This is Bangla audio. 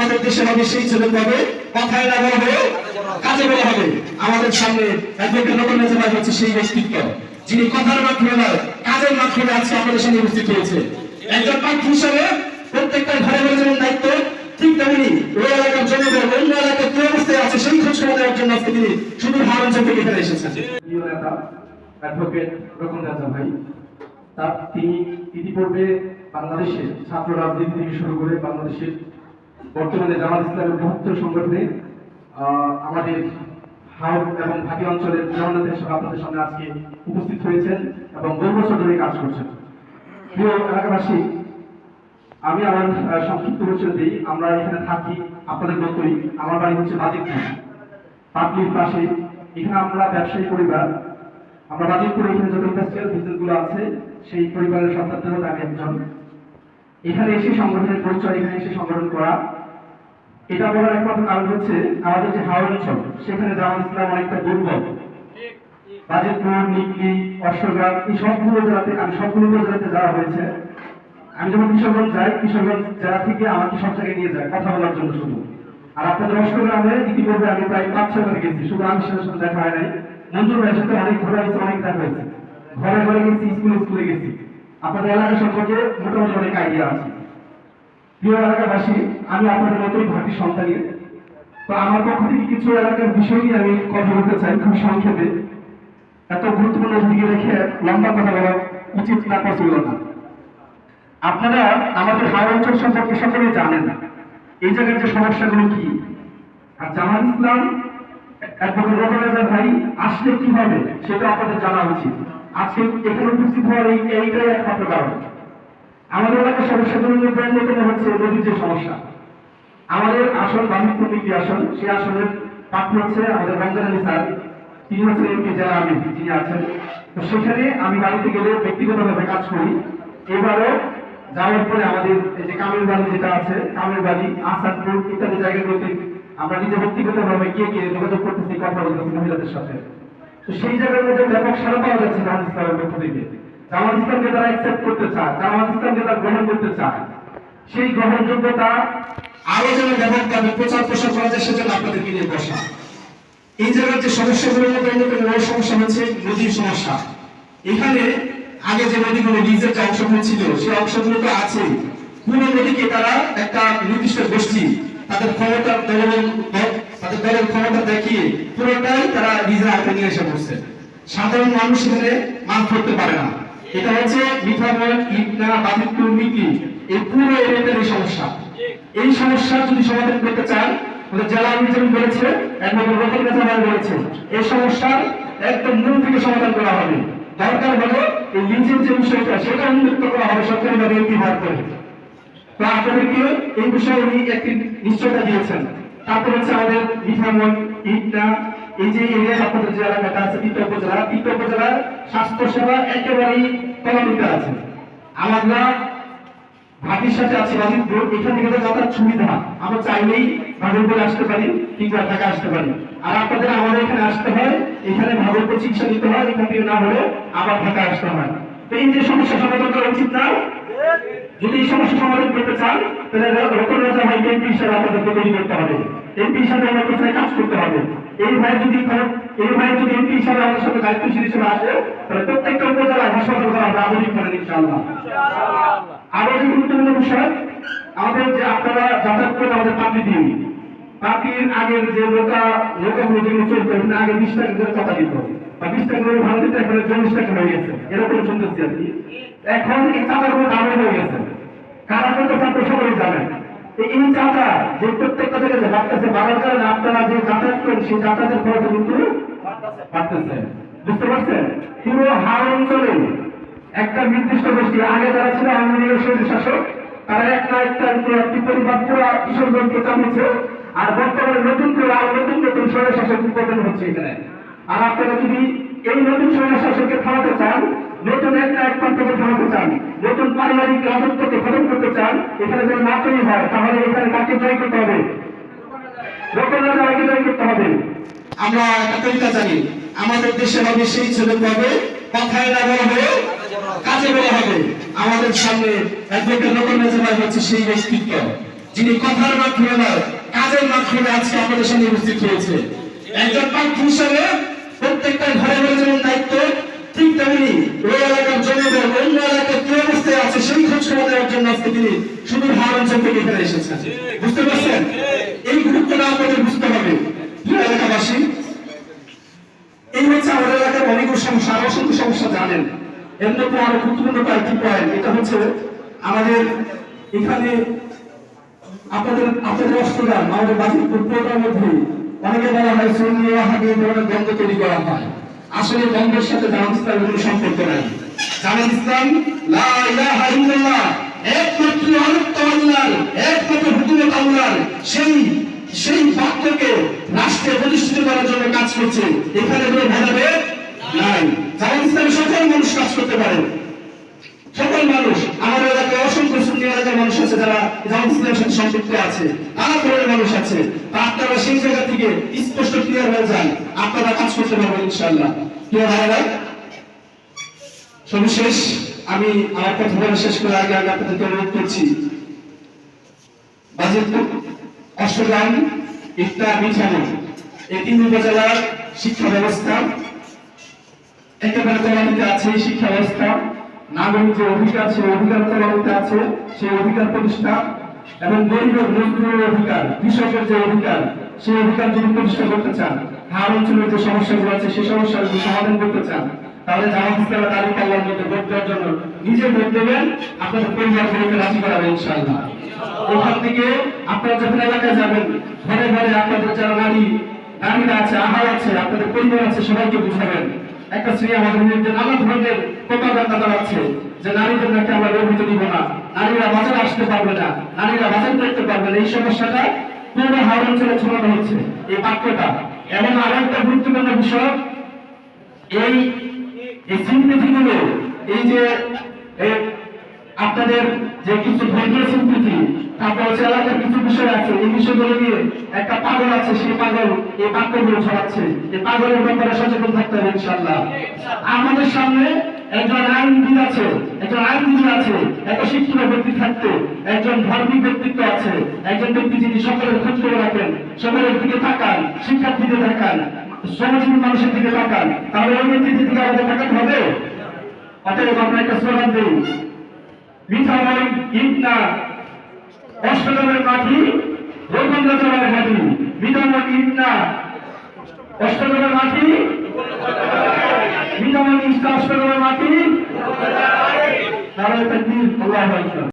আমাদের দেশে হবে সেই ছেলে পাবে? কথায় না বলা হবে কাজে বলা হবে। আমাদের সামনে অ্যাডভোকেট নতুন নেতা হচ্ছে সেই ব্যক্তিত্ব। যিনি কথার মাধ্যমে নয়, কাজের মাধ্যমে আজকে আমাদের সামনে উপস্থিত হয়েছে। একজন প্রার্থী হিসাবে প্রত্যেকটা ঘরে ঘরে যেমন দায়িত্ব, ঠিক তেমনি ওই এলাকার জনগণ, অন্য এলাকার কি অবস্থায় আছে, সেই খোঁজ খবর দেওয়ার জন্য আজকে তিনি শুধু হারাঞ্চল থেকে এখানে এসেছেন। অ্যাডভোকেট রকম রাজা ভাই তিনি ইতিপূর্বে বাংলাদেশের ছাত্র রাজনীতি থেকে শুরু করে বাংলাদেশের বর্তমানে জামাত ইসলামের বৃহত্তর সংগঠনে আমাদের হাওড় এবং ঘাটি অঞ্চলের জগন্নাথ হিসেবে আপনাদের সামনে আজকে উপস্থিত হয়েছেন এবং বহু বছর ধরে কাজ করছেন। প্রিয় এলাকাবাসী, আমি আমার সংক্ষিপ্ত পরিচয় দিই। আমরা এখানে থাকি, আপনাদের মতোই আমার বাড়ি হচ্ছে বাজিতপুর। পাটলির পাশে। এখানে আমরা ব্যবসায়ী পরিবার। আমরা বাজিতপুরে এখানে যত ইন্ডাস্ট্রিয়াল বিজনেসগুলো আছে, সেই পরিবারের সন্তানদের মধ্যে আমি একজন। এখানে এসে সংগঠনের পরিচয়, এখানে এসে সংগঠন করা। এটা বলার একমাত্র কারণ হচ্ছে আমাদের যে হাওড় অঞ্চল সেখানে জামাত ইসলাম অনেকটা দুর্বল। বাজিতপুর নিকলি অশ্বগ্রাম, এই সবগুলো জেলাতে আমি সবগুলো জেলাতে যাওয়া হয়েছে, আমি যখন কিশোরগঞ্জ যাই, কিশোরগঞ্জ জেলা থেকে আমাকে সব জায়গায় নিয়ে যায়, কথা বলার জন্য শুধু। আর আপনাদের অষ্টগ্রামে ইতিপূর্বে আমি প্রায় পাঁচ, ছয় বার গেছি, শুধু আমি সেটার সাথে দেখা হয় নাই। মঞ্জুর ভাইয়ের সাথে অনেক ঘোরা হয়েছে, অনেক দেখা হয়েছে। ঘরে ঘরে গেছি, স্কুলে স্কুলে গেছি। আপনাদের এলাকা সম্পর্কে মোটামুটি অনেক আইডিয়া আছে। প্রিয় এলাকাবাসী, আমি আপনাদের মতোই ভাটির সন্তানী তো আমার পক্ষ থেকে কিছু এলাকার বিষয় নিয়ে আমি কথা বলতে চাই খুব সংক্ষেপে। এত গুরুত্বপূর্ণ দিকে রেখে লম্বা কথা বলা উচিত না পসিবল না। আপনারা আমাদের হাওড় অঞ্চল সম্পর্কে সকলেই জানেন এই জায়গার যে সমস্যাগুলো কি। আর জামাত ইসলাম অ্যাডভোকেট ভাই, আসলে কি হবে সেটা আপনাদের জানা উচিত। আজকে এখানে উপস্থিত হওয়ার এই এইটাই একমাত্র কারণ। আমাদের এলাকার সমস্যাগুলোর মধ্যে অন্যতম হচ্ছে নদীর যে সমস্যা। আমাদের আসন বাজিতপুর নীতি আসন সেই আসনের প্রার্থী হচ্ছে আমাদের রমজান আলী স্যার। তিনি হচ্ছেন এমপি জেলা আমির যিনি আছেন। তো সেখানে আমি বাড়িতে গেলে ব্যক্তিগতভাবে কাজ করি। এবারও যাওয়ার পরে আমাদের এই যে কামের বাড়ি যেটা আছে, কামের বাড়ি আসাদপুর ইত্যাদি জায়গাগুলোতে আমরা নিজে ব্যক্তিগতভাবে গিয়ে গিয়ে যোগাযোগ করতেছি, কথা বলতেছি মহিলাদের সাথে। সেই জায়গার মধ্যে ব্যাপক সারা পাওয়া যাচ্ছে জামাত ইসলামের পক্ষ থেকে। জামাত ইসলামকে তারা অ্যাকসেপ্ট করতে চায়, জামাত ইসলামকে তারা গ্রহণ করতে চায়। সেই গ্রহণযোগ্যতা আরও যেন ব্যাপকভাবে প্রচার প্রসার করা যায় সেজন্য আপনাদেরকে নিয়ে বসা। এই জায়গার যে সমস্যাগুলোর মধ্যে বড় সমস্যা হচ্ছে নদীর সমস্যা। এখানে আগে যে নদীগুলো লিজের যে অংশগুলো ছিল, সেই অংশগুলো তো আছে পুরো নদীকে তারা একটা নির্দিষ্ট গোষ্ঠী, তাদের ক্ষমতা দলের ক্ষমতা দেখিয়ে পুরোটাই তারা নিজের হাতে নিয়ে এসে বসছে। সাধারণ মানুষ এখানে মাছ ধরতে পারে না। এটা হচ্ছে মিকি এই পুরো এরিয়াটার এই সমস্যা। এই সমস্যা যদি সমাধান করতে চান জেলা যেমন বলেছে একমাত্র নেতা বলেছে, এই সমস্যার একদম মূল থেকে সমাধান করা হবে। দরকার হলো এই লিজের যে বিষয়টা, সেটা উন্মুক্ত করা হবে সরকারি ভাবে এমপি হওয়ার পরে তো আপনাদেরকে এই বিষয়ে উনি একটি নিশ্চয়তা দিয়েছেন। তারপর হচ্ছে আমাদের মিঠামন ইটনা, এই যে এরিয়া আপনাদের যে এলাকাটা আছে তিত উপজেলা তিত উপজেলার স্বাস্থ্য সেবা একেবারেই তলানিতে আছে। আমরা ভাটির সাথে আছে, বাজিতপুর, এখান থেকে যাতায়াত সুবিধা। আমরা চাইলেই ভাগলপুরে আসতে পারি কিংবা ঢাকা আসতে পারি। আর আপনাদের আমাদের এখানে আসতে হয়, এখানে ভাগলপুর চিকিৎসা নিতে হয়, এখান থেকে না হলে আবার ঢাকা আসতে হয়। তো এই যে সমস্যা সমাধান করা উচিত না? যদি এই সমস্যা সমাধান করতে চান, তাহলে হিসাবে আপনাদেরকে তৈরি করতে হবে। এমপি হিসাবে আমার কোথায় কাজ করতে হবে। এই ভাই যদি এই ভাই যদি এমপি হিসাবে আমাদের সাথে দায়িত্বশীল হিসেবে আসে, তাহলে প্রত্যেকটা উপজেলায় হাসপাতাল করা হবে আধুনিক করেন ইনশাআল্লাহ। আরও যে গুরুত্বপূর্ণ বিষয়, আমাদের যে আপনারা যাতায়াত করেন আমাদের পাখি দিয়ে। পাখির আগের যে নৌকা নৌকাগুলো যেগুলো চলতো ওখানে আগে বিশ টাকা করে টাকা দিত। বা বিশ টাকা করে ভাড়া দিতে এখন চল্লিশ টাকা হয়ে গেছে। এরকম শুনতেছি আর কি। এখন এই চাঁদাগুলো দামে হয়ে গেছে। কারা করতে তো এই চাঁদা যে প্রত্যেকটা যে বাড়তেছে, বাড়ার কারণে আপনারা যে যাতায়াত করেন, সেই যাতায়াতের খরচ কিন্তু বাড়তেছে। বুঝতে পারছেন? পুরো হাওড় অঞ্চলে একটা নির্দিষ্ট গোষ্ঠী, আগে যারা ছিল আওয়ামী লীগের শাসক, তারা একটা একটা একটি পরিবার, পুরো কিশোরগঞ্জকে চালিয়েছে। আর বর্তমানে নতুন করে আরও নতুন নতুন শহীদ শাসক উৎপাদন হচ্ছে এখানে। আর আপনারা যদি এই নতুন শহীদ শাসককে থামাতে চান, নতুন একটা একমাত্রকে থামাতে চান নতুন পারিবারিক রাজত্বকে খতম করতে চান, এখানে যেন না তৈরি হয়, তাহলে এখানে কাকে জয় করতে হবে? লোকের জয় করতে হবে? আমরা জানি, আমাদের দেশে হবে সেই ছেলে কথায় না বলা কাজে বলা হবে। আমাদের সামনে অ্যাডভোকেট নেতা হচ্ছে সেই ব্যক্তিত্ব, যিনি কথার মাধ্যমে নয়, কাজের মাধ্যমে আজকে আপনাদের সামনে উপস্থিত হয়েছে। একজন প্রার্থী হিসাবে প্রত্যেকটা ঘরে ঘরে যেমন দায়িত্ব ঠিক তেমনি ওই এলাকার জনগণ অন্য এলাকায় কি অবস্থায় আছে সেই খোঁজ খবর দেওয়ার জন্য আজকে তিনি হাওড় অঞ্চল থেকে এখানে এসেছেন। বুঝতে পারছেন? এই গুরুত্বটা আপনাদের বুঝতে হবে। এলাকাবাসী এই হচ্ছে আমাদের এলাকার অনেক সমস্যা আরও সমস্যা জানেন। এর মধ্যে আরও গুরুত্বপূর্ণ কয়েকটি পয়েন্ট এটা হচ্ছে আমাদের এখানে আপনাদের আপনাদের অস্ত্রদান আমাদের পুরোটার মধ্যে অনেকে বলা হয় সুন্নি ওয়াহাবি ধরনের দ্বন্দ্ব তৈরি করা হয়। আসলে দ্বন্দ্বের সাথে জামাত ইসলামের কোনো সম্পর্ক নাই। জামাত ইসলাম, লা ইলাহা ইল্লাল্লাহ, একমাত্র আনুগত্য আল্লাহর একমাত্র হুকুমত আল্লাহর সেই সেই বাক্যকে রাষ্ট্রে প্রতিষ্ঠিত করার জন্য কাজ করছে এখানে কোনো ভেদাভেদ নাই জামাত ইসলামের সকল মানুষ কাজ করতে পারে সকল মানুষ আমাদের এলাকায় অসংখ্য সুন্নি এলাকার মানুষ আছে যারা জামাত সাথে সম্পৃক্ত আছে নানা ধরনের মানুষ আছে। তা আপনারা সেই জায়গা থেকে স্পষ্ট ক্লিয়ার হয়ে যান। আপনারা কাজ করতে পারবেন ইনশাআল্লাহ। প্রিয় ভাইরা সর্বশেষ আমি আমার কথা শেষ করে আগে আগে আপনাদেরকে অনুরোধ করছি। বাজিতপুর, অষ্টগ্রাম ইফতার বিছানো এই তিন উপজেলার শিক্ষা ব্যবস্থা, একেবারে আছে শিক্ষা ব্যবস্থা। নাগরিক যে অধিকার, সেই অধিকার তলানিতে আছে, সেই অধিকার প্রতিষ্ঠা এবং গরিব মজদুরের অধিকার, কৃষকের যে অধিকার, সেই অধিকার যদি প্রতিষ্ঠা করতে চান হার অঞ্চলের যে সমস্যাগুলো আছে, সেই সমস্যাগুলো সমাধান করতে চান, তাহলে জামাত ইসলামের দাবি পাল্লার মধ্যে ভোট দেওয়ার জন্য নিজে ভোট দেবেন, আপনাদের পরিবারগুলোকে রাজি করাবেন, ইনশাআল্লাহ। ওখান থেকে আপনারা যখন এলাকায় যাবেন, ঘরে ঘরে আপনাদের যারা নারী, নারীরা আছে, আহার আছে, আপনাদের পরিবার আছে, সবাইকে বুঝাবেন। একটা শ্রী আমাদের নানা ধরনের প্রোপাগান্ডা চালাচ্ছে যে আমরা দিব না। নারীরা বাজারে আসতে পারবে না। নারীরা বাজার করতে পারবে না। এই সমস্যাটা পুরো অঞ্চলে ছড়ানো হচ্ছে। এই বাক্যটা। এবং আরও একটা গুরুত্বপূর্ণ বিষয়, এই এই যে আপনাদের যে কিছু ধৈর্য সিম্পথি তারপর হচ্ছে এলাকার কিছু বিষয় আছে। এই বিষয়গুলো নিয়ে একটা পাগল আছে, সেই পাগল এই বাক্যগুলো ছড়াচ্ছে। এই পাগলের ব্যাপারে সচেতন থাকতে হবে ইনশাল্লাহ আমাদের সামনে একজন আইনবিদ আছে, একজন আইনজীবী আছে, একটা শিক্ষিত ব্যক্তি থাকতে, একজন ধার্মিক ব্যক্তিত্ব আছে, একজন ব্যক্তি যিনি সকলের খোঁজ করে রাখেন, সকলের দিকে তাকান শিক্ষার্থীদের তাকান সমাজীবী মানুষের দিকে তাকান, তাহলে ওই ব্যক্তির দিকে আমাদের তাকাতে হবে? অতএব আমরা একটা স্লোগান দিই মিঠাময় ইটনা অষ্টগ্রামের মাটি রঘুন্দ্র জলের মাটি। মিঠাময় ইটনা অষ্টগ্রামের মাটি মিঠাময় ইটনা করবে মাটি তাহলে তাকবীর আল্লাহু আকবার